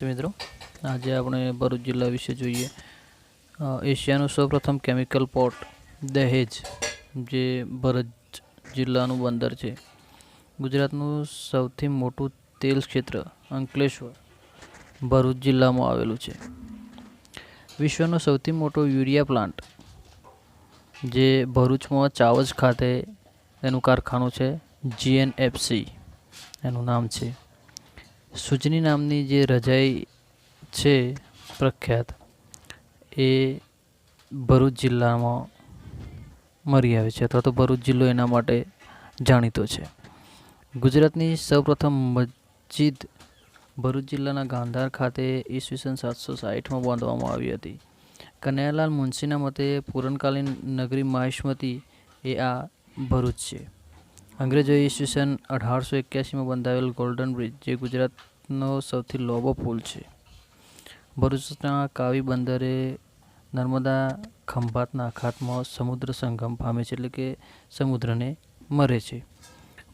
મિત્રો. આજે આપણે ભરૂચ જિલ્લા વિશે જોઈએ. એશિયાનું સૌપ્રથમ કેમિકલ પોર્ટ દહેજ, જે ભરૂચ જિલ્લાનું બંદર છે. ગુજરાતનું સૌથી મોટું તેલ ક્ષેત્ર અંકલેશ્વર, ભરૂચ જિલ્લામાં આવેલું છે. વિશ્વનો સૌથી મોટો યુરિયા પ્લાન્ટ જે ભરૂચમાં ચાવજ ખાતે એનું કારખાનું છે જીએનએફસી એનું નામ છે. સુજની નામની જે રજાઈ છે પ્રખ્યાત, એ ભરૂચ જિલ્લામાં મરી આવે છે અથવા તો ભરૂચ જિલ્લો એના માટે જાણીતો છે. ગુજરાતની સૌપ્રથમ મસ્જિદ ભરૂચ જિલ્લાના ગાંધાર ખાતે ઈસવીસન સાતસો સાઠમાં બાંધવામાં આવી હતી. કનૈયાલાલ મુનશીના મતે પૂરણકાલીન નગરી માહિષ્મતી એ આ ભરૂચ છે. અંગ્રેજોએ ઈસવીસન અઢારસો એક્યાસીમાં બંધાવેલ ગોલ્ડન બ્રિજ જે ગુજરાતનો સૌથી લોબો પુલ છે. ભરૂચના કાવી બંદરે નર્મદા ખંભાતના અખાતમાં સમુદ્ર સંગમ પામે છે, એટલે કે સમુદ્રને મરે છે.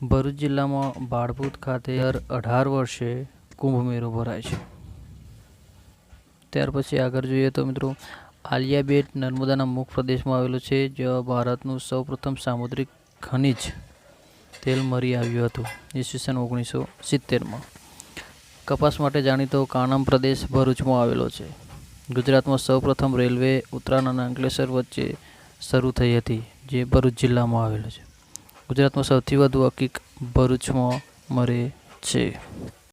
ભરૂચ જિલ્લામાં બાળભૂત ખાતે દર અઢાર વર્ષે કુંભ મેળો ભરાય છે. ત્યાર પછી આગળ જોઈએ તો મિત્રો, આલિયા બેટ નર્મદાના મુખ પ્રદેશમાં આવેલો છે જે ભારતનું સૌપ્રથમ સામુદ્રિક ખનિજ તેલ મરી આવ્યું હતું. ઈસવીસન ઓગણીસો સિત્તેરમાં. કપાસ માટે જાણીતો કાનમ પ્રદેશ ભરૂચમાં આવેલો છે. ગુજરાતમાં સૌપ્રથમ રેલવે ઉત્તરાયણ અને અંકલેશ્વર વચ્ચે શરૂ થઈ હતી, જે ભરૂચ જિલ્લામાં આવેલો છે. ગુજરાતમાં સૌથી વધુ હકીક ભરૂચમાં મરે છે.